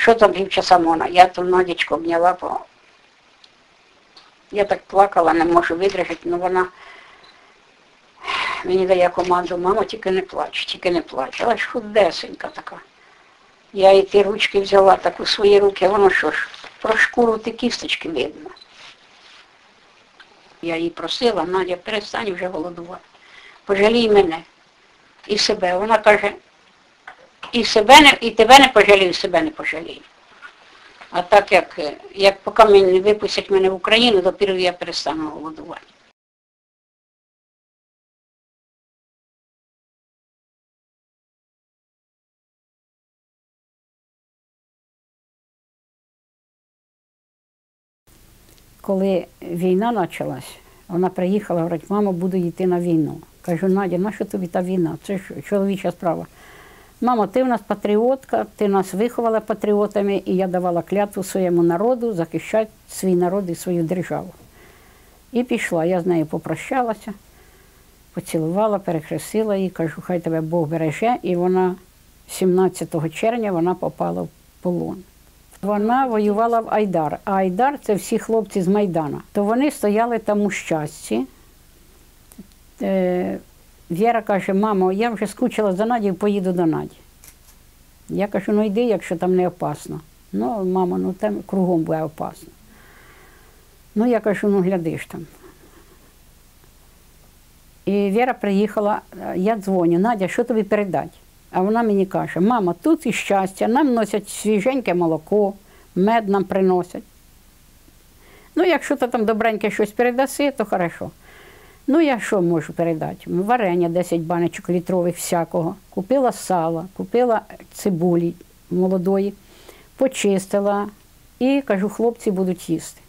Що там півчаса можна? Я ту Надічку обняла, бо я так плакала, не можу видержати, ну вона мені дає команду, мамо, тільки не плач, тільки не плач. Але ж худесенька така. Я і ті ручки взяла так у свої руки, воно що ж, про шкуру ті кісточки видно. Я її просила, Надя, перестань вже голодувати. Пожалій мене і себе. Вона каже, і себе не, і тебе не пожалію, і себе не пожалію. А так як, е, як поки мені не випустять мене в Україну, допіру я перестану голодувати. Коли війна почалась, вона приїхала, говорить, мамо, буду йти на війну. Кажу, Надя, нащо тобі та війна? Це ж чоловіча справа. Мамо, ти в нас патріотка, ти нас виховала патріотами, і я давала клятву своєму народу захищати свій народ і свою державу. І пішла, я з нею попрощалася, поцілувала, перехрестила її, кажу, хай тебе Бог береже. І вона 17 червня вона попала в полон. Вона воювала в Айдар, а Айдар це всі хлопці з Майдана. То вони стояли там у щасті. Е, Віра каже, мамо, я вже скучила за Надію, поїду до Наді. Я кажу, ну йди, якщо там не опасно. Ну, мамо, ну там кругом буде опасно. Ну, я кажу, ну глядиш там. І Віра приїхала, я дзвоню, Надя, що тобі передати? А вона мені каже, мама, тут і щастя, нам носять свіженьке молоко, мед нам приносять. Ну, якщо ти там добреньке щось передаси, то хорошо. Ну, я що можу передати? Варення 10 баночок літрових всякого. Купила сала, купила цибулі молодої, почистила і кажу, хлопці будуть їсти.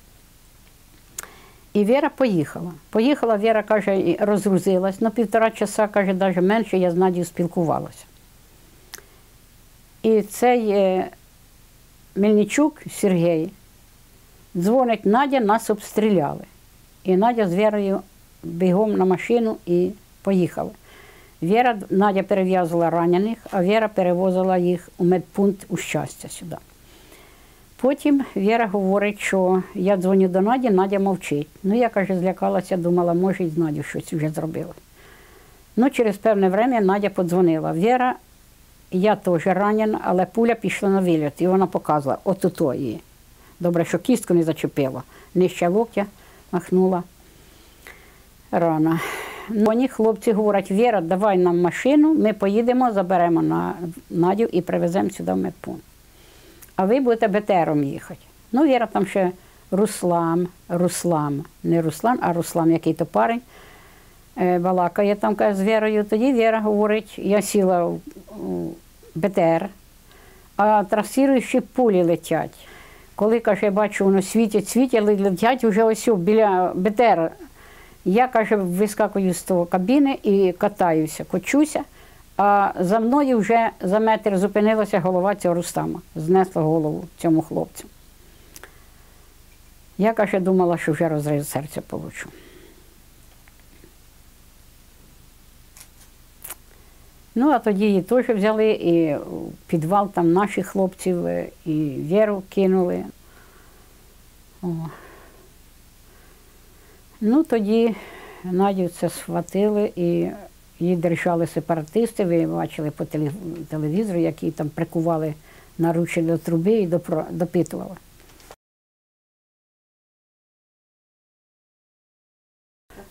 І Віра поїхала. Поїхала, Віра каже, розгрузилась. На півтора часа, каже, навіть менше я з Надією спілкувалася. І цей Мельничук Сергій дзвонить, Надя нас обстріляли. І Надя з Вірою бігом на машину і поїхали. Віра, Надя перев'язувала ранених, а Віра перевозила їх у медпункт у щастя сюди. Потім Віра говорить, що я дзвоню до Наді, Надя мовчить. Ну, я каже, злякалася, думала, може, і з Надю щось вже зробила. Ну, через певне время Надя подзвонила. Віра, я теж ранена, але пуля пішла на виліт, і вона показувала, от її. Добре, що кістку не зачепила. Нижче локтя махнула рана. Ну, Вони хлопці говорять, Віра, давай нам машину, ми поїдемо, заберемо на Надю і привеземо сюди в медпункт. А ви будете БТРом їхати. Ну, Віра там ще Руслан, Руслан, не Руслан, а Руслан, який то парень, е, балакає там каже, з Вірою. Тоді Віра говорить, я сіла в БТР, а трасіруючі пулі летять. Коли каже, я бачу, воно світять, світять, летять вже ось біля БТР. Я, каже, вискакую з того кабіни і катаюся, кочуся, а за мною вже за метр зупинилася голова цього Рустама, знесла голову цьому хлопцю. Я, каже, думала, що вже розрив серця получу. Ну, а тоді її теж взяли, і в підвал там наших хлопців, і Віру кинули. О. Ну, тоді Надю це схватили і її держали сепаратисти. Ви бачили по телевізору, які там прикували наручі до труби і допитували.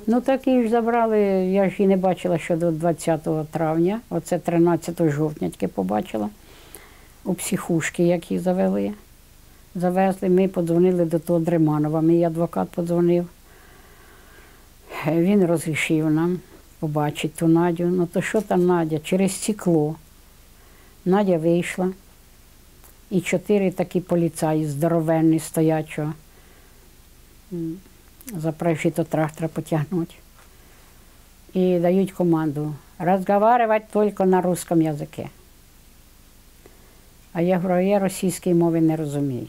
Ну так її ж забрали, я ж її не бачила ще до 20 травня, оце 13 жовтня тільки побачила у психушки, як її завели. Завезли, ми подзвонили до того Дреманова, мій адвокат подзвонив. Він розрішив нам побачити ту Надю. Ну то що там Надя? Через стекло. Надя вийшла. І чотири такі поліцаї здоровенні стоять, що запрашують трактора потягнути. І дають команду розговаривати тільки на русском язикі. А я говорю, я російської мови не розумію.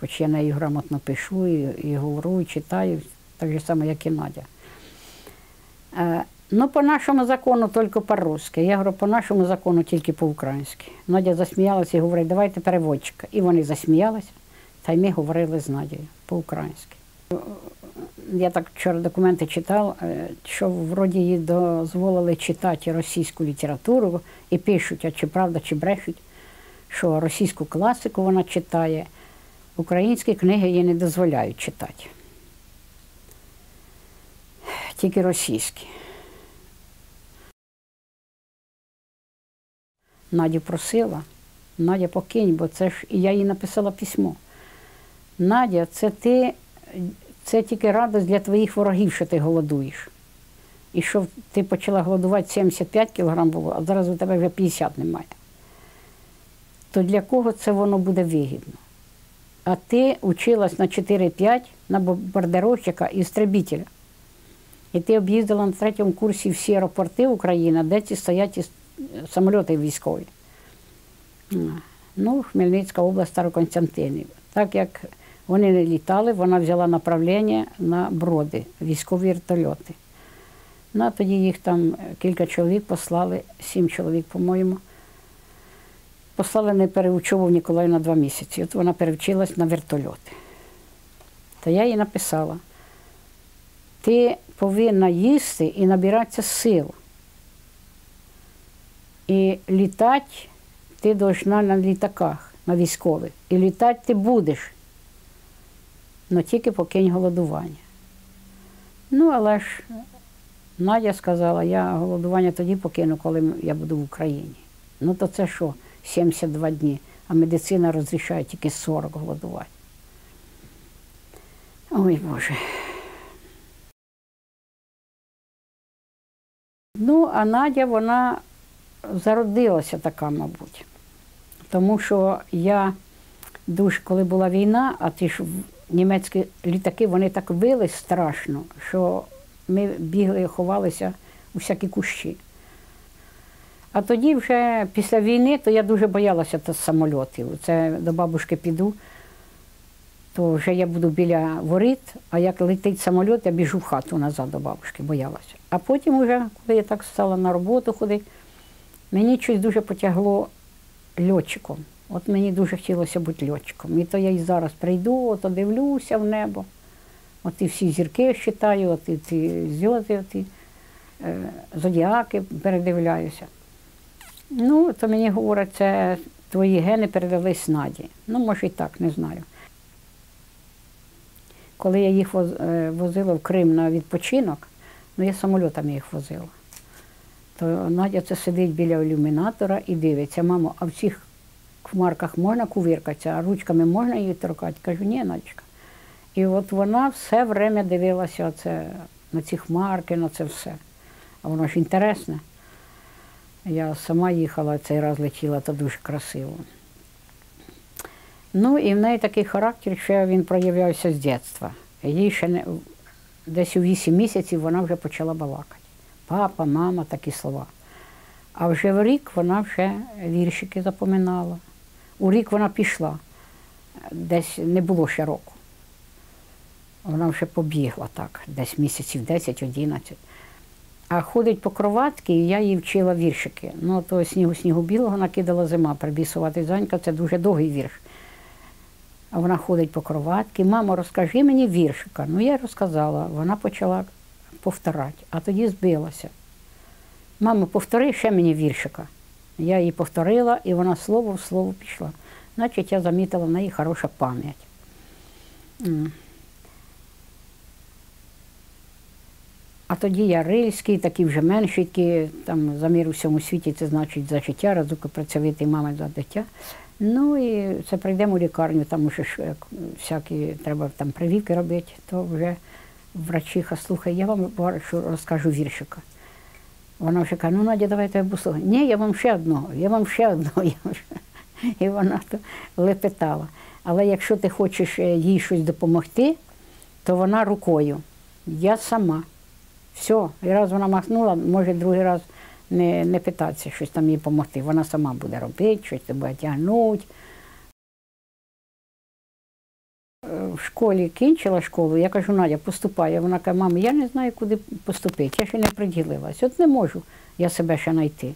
Хоч я нею грамотно пишу і, і говорю, і читаю, так же само, як і Надя. Ну, по нашому закону тільки по-русски. Я говорю, по нашому закону тільки по-українськи. Надя засміялася і говорить, давайте переводчика. І вони засміялися, та й ми говорили з Надією по-українськи. Я так вчора документи читав, е, що вроді їй дозволили читати російську літературу і пишуть, а чи правда, чи брешуть, що російську класику вона читає, українські книги їй не дозволяють читати. Тільки російські. Надю просила, Надя покинь, бо це ж і я їй написала письмо. Надя, це ти, це тільки радость для твоїх ворогів, що ти голодуєш. І що ти почала голодувати 75 кг було, а зараз у тебе вже 50 немає. То для кого це воно буде вигідно? А ти училась на 4-5 на бомбардировщика і істребителя. І ти об'їздила на третьому курсі всі аеропорти України, де ці стоять самольоти військові. Ну, Хмельницька область Староконстантинів. Так як вони не літали, вона взяла направлення на броди, військові вертольоти. Ну, а тоді їх там кілька чоловік послали, сім чоловік, по-моєму. Послали на переучову в Ніколаїв на два місяці. От вона перевчилась на вертольоти. То я їй написала: ти повинна їсти і набиратися сил. І літати ти должна на літаках, на військових. І літати ти будеш. але тільки покинь голодування. Ну, але ж Надя сказала, я голодування тоді покину, коли я буду в Україні. Ну то це що, 72 дні, а медицина розрішає тільки 40 голодувати. Ой Боже. Ну, а Надя, вона зародилася така, мабуть. Тому що я дуже, коли була війна, а ті ж німецькі літаки, вони так вили страшно, що ми бігли, ховалися у всякі кущі. А тоді вже після війни, то я дуже боялася самольотів. Це до бабушки піду, то вже я буду біля воріт, а як летить самоліт, я біжу в хату назад до бабушки, боялася. А потім, вже, коли я так стала на роботу ходити, мені щось дуже потягло льотчиком. От мені дуже хотілося бути льотчиком. І то я і зараз прийду, от дивлюся в небо. От і всі зірки читаю, от і ці зв'язки, от і, е, зодіаки передивляюся. Ну, то мені говорять, це твої гени передались Наді. Ну, може і так, не знаю. Коли я їх е, возила в Крим на відпочинок, ну я самольотами їх возила. То Надя це сидить біля ілюмінатора і дивиться, мамо, а в цих хмарках можна кувиркатися, а ручками можна її торкати? Кажу, ні, Надечка. І от вона все время дивилася оце, на ці хмарки, на це все. А воно ж інтересне. Я сама їхала цей раз летіла, то дуже красиво. Ну і в неї такий характер, що він проявлявся з дитинства. Їй ще не, десь у 8 місяців вона вже почала балакати. Папа, мама, такі слова. А вже в рік вона вже віршики запоминала. У рік вона пішла, десь не було ще року. Вона вже побігла так, десь місяців 10-11. А ходить по кроватки, і я їй вчила віршики. Ну, то снігу снігу білого накидала зима, прибісувати зонька це дуже довгий вірш. А вона ходить по кроватки. Мамо, розкажи мені віршика. Ну, я розказала, вона почала повторати, а тоді збилася. Мамо, повтори ще мені віршика. Я її повторила, і вона слово в слово пішла. Значить, я замітила в неї хороша пам'ять. А тоді я рильський, такі вже менші, там за мир у всьому світі, це значить за життя, разуки працьовитий мами за дитя. Ну і це прийдемо у лікарню, там уже ж всякі треба там прививки робити, то вже врачиха слухає, я вам що розкажу віршика. Вона вже каже, ну Надя, давайте я буду. Ні, я вам ще одного, я вам ще одного. І вона то лепетала. Але якщо ти хочеш е, їй щось допомогти, то вона рукою. Я сама. Все. І раз вона махнула, може другий раз не, не питатися щось там їй допомогти. Вона сама буде робити, щось буде тягнути. Е, в школі кінчила школу, я кажу, Надя, поступай. Вона каже, мама, я не знаю, куди поступити, я ще не приділилась. От не можу я себе ще знайти.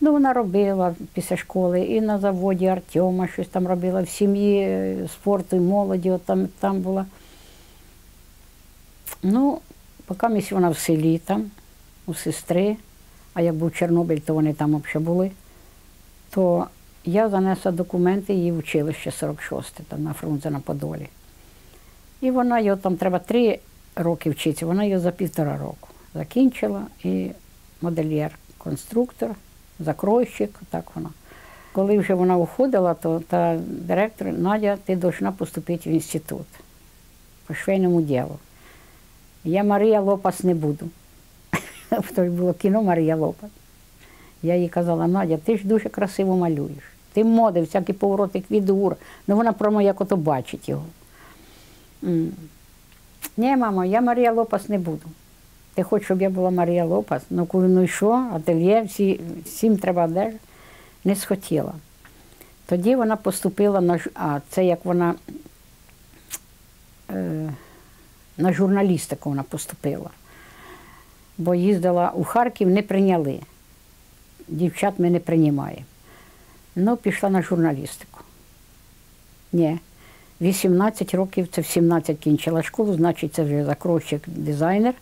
Ну, вона робила після школи і на заводі Артема щось там робила, в сім'ї е, спорту і молоді, от там, там була. Ну, поки вона в селі там, у сестри, а як був Чорнобиль, то вони там взагалі були, то я занесла документи її в училище 46 там на Фрунзе на Подолі. І вона його там треба три роки вчитися, вона його за півтора року закінчила і модельєр, конструктор, закройщик, так вона. Коли вже вона уходила, то та директор Надя, ти повинна поступити в інститут по швейному ділу. Я Марія Лопас не буду. То було кіно Марія Лопас. Я їй казала, Надя, ти ж дуже красиво малюєш. Ти моди, всякі повороти квідур. Ну вона прямо як ото бачить його. Ні, мамо, я Марія Лопас не буду. Ти хочеш, щоб я була Марія Лопас? Ну, коли ну і що, ательє, всі, всім треба одежа. Не схотіла. Тоді вона поступила на ж- а це як вона е, на журналістику вона поступила. Бо їздила у Харків, не прийняли. Дівчат ми не приймаємо. Ну, пішла на журналістику. Ні. 18 років, це в 17 кінчила школу, значить, це вже закройщик, дизайнер.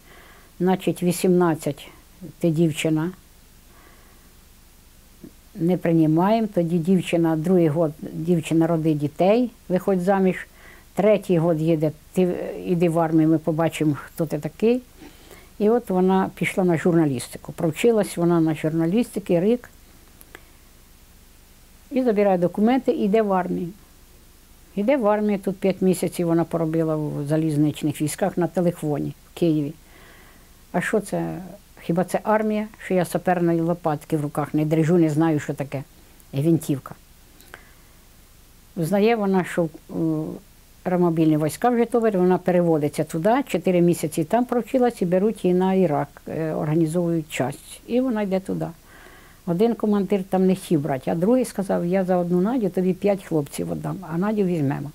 Значить, 18 ти дівчина. Не приймаємо. Тоді дівчина, другий год дівчина родить дітей, виходить заміж. Третій год їде, ти іди в армію, ми побачимо, хто ти такий. І от вона пішла на журналістику. Провчилась вона на журналістики рік. І забирає документи і йде в армію. Йде в армію, тут 5 місяців вона поробила в залізничних військах на телефоні в Києві. А що це? Хіба це армія? Що я саперної лопатки в руках не дрижу, не знаю, що таке. Гвинтівка. Знає вона, що е, аеромобільні війська в Житомирі, вона переводиться туди, 4 місяці там провчилась і беруть її на Ірак, е, організовують часть. І вона йде туди. Один командир там не хотів брати, а другий сказав, я за одну Надю тобі п'ять хлопців віддам, а Надю візьмемо.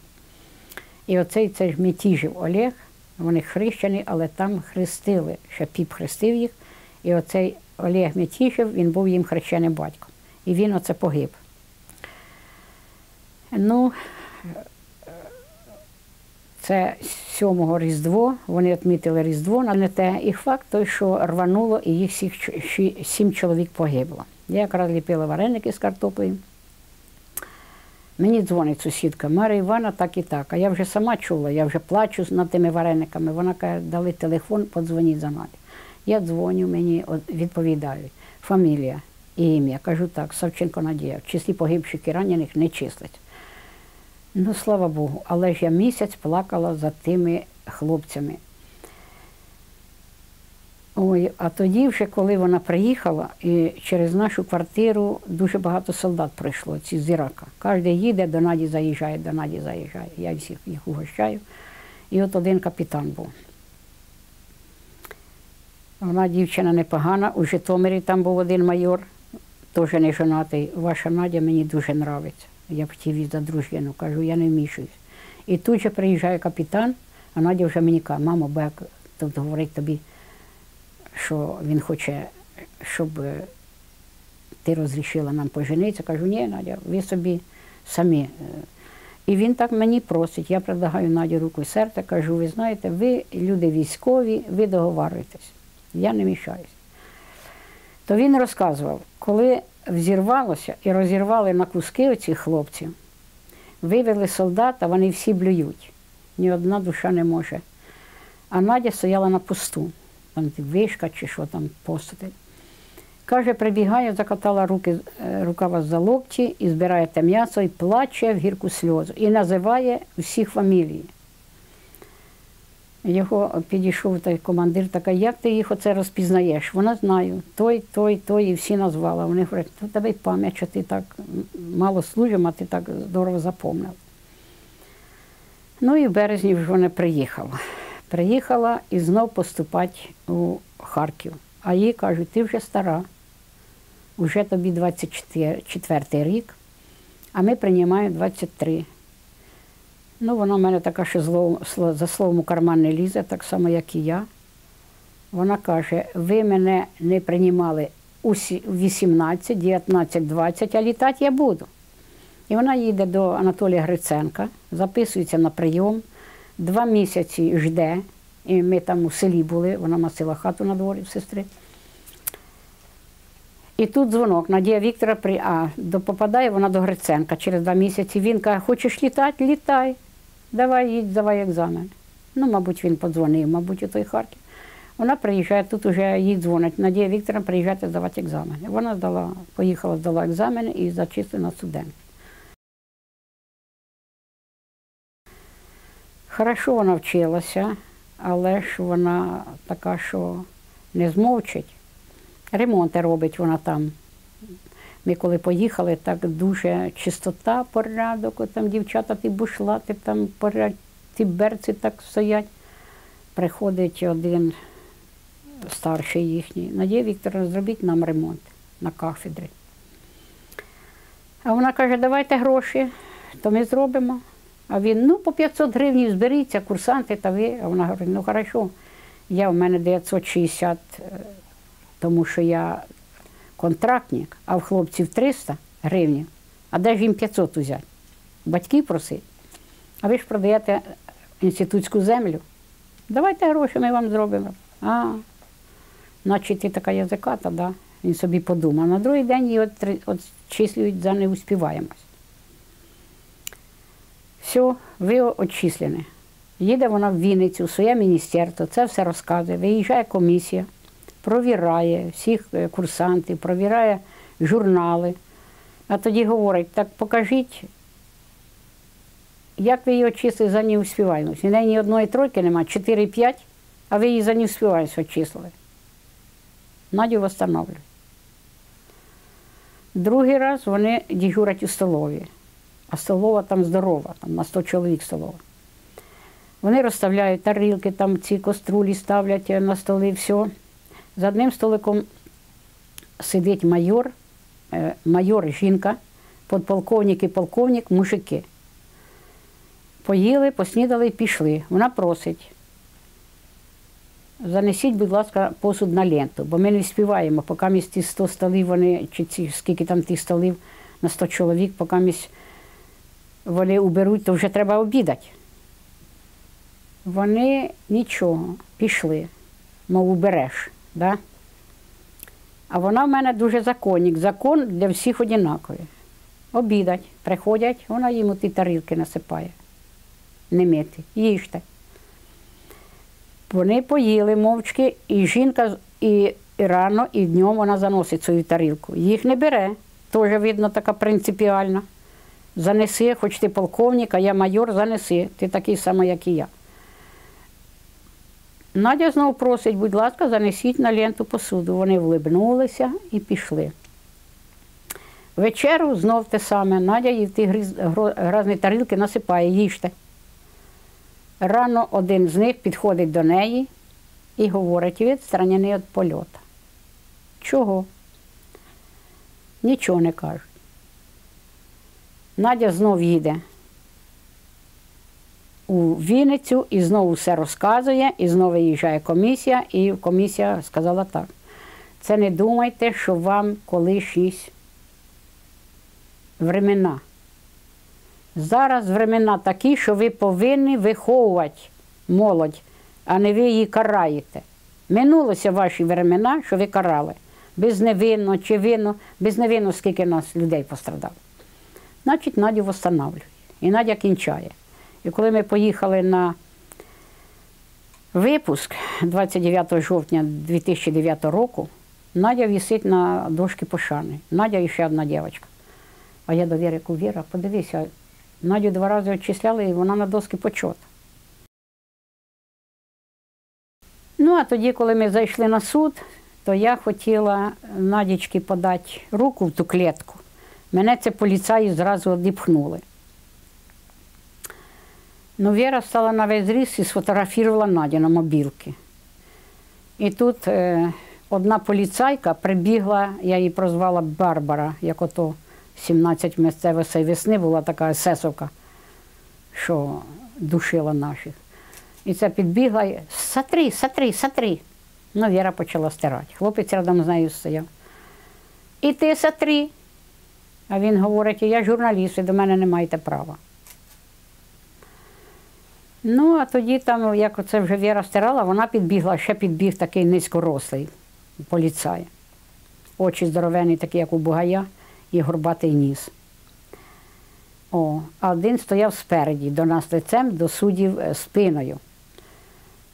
І оцей це ж Мітіжів Олег, вони хрещені, але там хрестили, ще піп хрестив їх. І оцей Олег Мітіжев, він був їм хрещеним батьком. І він оце погиб. Ну, це 7 Різдво, вони відмітили Різдво, але не те. І факт той, що рвануло, і їх всіх сім чоловік погибло. Я якраз ліпила вареники з картоплею. Мені дзвонить сусідка, Марія Івана, так і так. А я вже сама чула, я вже плачу над тими варениками. Вона каже, дали телефон, подзвоніть за Надю. Я дзвоню, мені відповідають. Фамілія і ім'я. Кажу так, Савченко Надія. В числі погибших і ранених не числить. Ну, слава Богу, але ж я місяць плакала за тими хлопцями. Ой, а тоді, вже коли вона приїхала, і через нашу квартиру дуже багато солдат прийшло, ці з Ірака. Кожен їде, до Наді заїжджає, до Наді заїжджає. Я всіх їх угощаю. І от один капітан був. Вона дівчина непогана, у Житомирі там був один майор, теж не жонатий. Ваша Надя мені дуже подобається. Я б хотів за дружину, кажу, я не вмішуюсь. І тут же приїжджає капітан, а Надя вже мені каже, мамо, бо тут говорить тобі, що він хоче, щоб е, ти розрішила нам поженитися. Кажу, ні, Надя, ви собі самі. е». І він так мені просить. Я предлагаю Наді руку і серце, кажу, ви знаєте, ви люди військові, ви договарюєтесь. Я не мішаюсь. То він розказував, коли взірвалося і розірвали на куски оцих хлопців, вивели солдата, вони всі блюють. Ні одна душа не може. А Надя стояла на посту, там вишка чи що там постати. Каже, прибігає, закатала руки, е, рукава за локті і збирає те м'ясо і плаче в гірку сльозу. І називає всіх фамілії. Його підійшов той командир, така, як ти їх оце розпізнаєш? Вона знаю, той, той, той, і всі назвала. Вони говорять, то тебе й пам'ять, що ти так мало служив, а ти так здорово запомнив. Ну і в березні вже вона приїхала. Приїхала і знов поступати у Харків. А їй кажуть, ти вже стара, вже тобі 24 рік, а ми приймаємо 23. Ну, вона в мене така, що зло, за словом у карман не лізе, так само, як і я. Вона каже: ви мене не приймали у 18, 19, 20, а літати я буду. І вона їде до Анатолія Гриценка, записується на прийом, два місяці жде. І ми там у селі були, вона носила хату на дворі в сестри. І тут дзвонок. Надія Віктора при... а, до, попадає вона до Гриценка через два місяці. Він каже, хочеш літати? Літай. Давай їдь, давай екзамен. Ну, мабуть, він подзвонив, мабуть, у той Харків. Вона приїжджає, тут вже їй дзвонить. Надія Вікторовна, приїжджайте здавати екзамени. Вона здала, поїхала, здала екзамени і зачислена студент. Хорошо вона вчилася, але ж вона така, що не змовчить. Ремонти робить вона там. Ми коли поїхали, так дуже чистота, порядок, там дівчата, ті бушлати, там поряд, ті берці так стоять. Приходить один старший їхній. Надія Вікторовна, зробіть нам ремонт на кафедрі. А вона каже, давайте гроші, то ми зробимо. А він, ну, по 500 гривень зберіться, курсанти та ви. А вона говорить, ну хорошо, я в мене 960, е, тому що я контрактник, а в хлопців 300 гривень. А де ж їм 500 взяти? Батьки просить. А ви ж продаєте інститутську землю. Давайте гроші, ми вам зробимо. А, значить, ти така язиката, да? Він собі подумав. На другий день її от, отчислюють за неуспіваємость. Все, ви відчислені. Їде вона в Вінницю, в своє міністерство, це все розказує. Виїжджає комісія, провіряє всіх е, курсантів, провіряє журнали. А тоді говорить, так покажіть, як ви її очистили за неуспіваємость. У неї ні одної тройки немає, 4-5, а ви її за неуспіваємость очислили. Надю встановлюють. Другий раз вони дежурять у столові, а столова там здорова, там на 100 чоловік столова. Вони розставляють тарілки, там ці каструлі ставлять на столи, все. За одним столиком сидить майор, е, майор жінка, подполковник і полковник, мужики. Поїли, поснідали і пішли. Вона просить. Занесіть, будь ласка, посуд на ленту, бо ми не співаємо, поки місь ті 100 столів, вони, чи ці, скільки там тих столів на 100 чоловік, поки місь вони уберуть, то вже треба обідати. Вони нічого, пішли, мов убереш. Да? А вона в мене дуже законник. Закон для всіх однаковий. Обідать, приходять, вона їм ті тарілки насипає. Не мити, їжте. Вони поїли мовчки, і жінка і рано, і днем вона заносить свою тарілку. Їх не бере, теж видно така принципіальна. Занеси, хоч ти полковник, а я майор, занеси. Ти такий самий, як і я. Надя знову просить, будь ласка, занесіть на ленту посуду. Вони влибнулися і пішли. Вечеру знов те саме. Надя їй в ті гриз- гро- грязні тарілки насипає, їжте. Рано один з них підходить до неї і говорить, відстраняний від польоту. Чого? Нічого не кажуть. Надя знов їде у Вінницю і знову все розказує, і знову виїжджає комісія, і комісія сказала так. Це не думайте, що вам колишність времена. Зараз времена такі, що ви повинні виховувати молодь, а не ви її караєте. Минулося ваші времена, що ви карали. Безневинно чи винно, безневинно, скільки нас людей пострадало. Значить, Надю встановлює. І Надя кінчає. І коли ми поїхали на випуск 29 жовтня 2009 року, Надя висить на дошці пошани. Надя і ще одна дівчинка. А я до Віри Віра, подивися, Надю два рази відчисляли, і вона на доски почота. Ну, а тоді, коли ми зайшли на суд, то я хотіла Надічки подати руку в ту клітку. Мене це поліцаї зразу одіпхнули. Ну, Віра стала на весь зріст і сфотографувала Надю на мобілки. І тут е, одна поліцайка прибігла, я її прозвала Барбара, як ото 17 місцевої весни була така есесовка. що душила наших. І це підбігла, і сатри, сатри, сатри. Ну, Віра почала стирати. Хлопець рядом з нею стояв. І ти сатри. А він говорить, я журналіст, ви до мене не маєте права. Ну, а тоді там, як оце вже Віра стирала, вона підбігла, ще підбіг такий низькорослий поліцай. Очі здоровенні, такі, як у бугая, і горбатий ніс. О, а один стояв спереді, до нас лицем, до суддів е, спиною.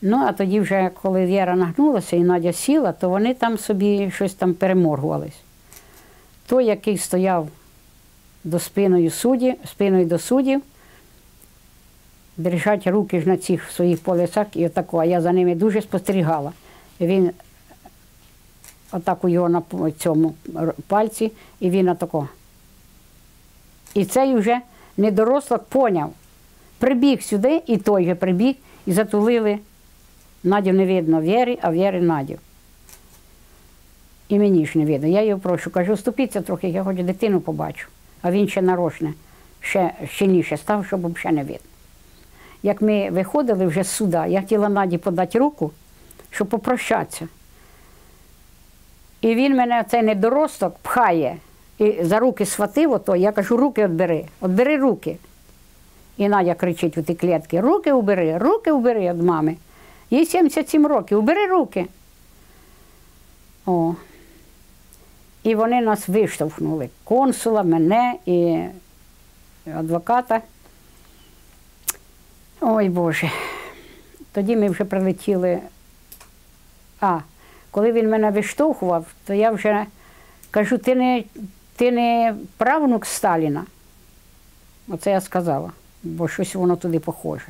Ну, а тоді вже, коли Віра нагнулася і Надя сіла, то вони там собі щось там переморгувались. Той, який стояв до спиною судді, спиною до суддів, держать руки ж на цих своїх полицях і отако, а я за ними дуже спостерігала. Він отак його на цьому пальці, і він отако. І цей вже недорослик поняв. Прибіг сюди, і той же прибіг, і затулили. Надю не видно Вєрі, а Вєри Надю. І мені ж не видно. Я його прошу, кажу, ступіться трохи, я хоч дитину побачу. А він ще нарочне, ще щільніше став, щоб взагалі не видно. Як ми виходили вже з суда, я хотіла Наді подати руку, щоб попрощатися. І він мене, цей недоросток, пхає і за руки схватив ото. Я кажу, руки відбери, відбери руки. І Надя кричить у ті клітки: руки убери, руки убери від мами. Їй 77 років, убери руки. О. І вони нас виштовхнули. Консула, мене і адвоката. Ой Боже. Тоді ми вже прилетіли. А, коли він мене виштовхував, то я вже кажу, ти не, ти не правнук Сталіна. Оце я сказала, бо щось воно туди похоже.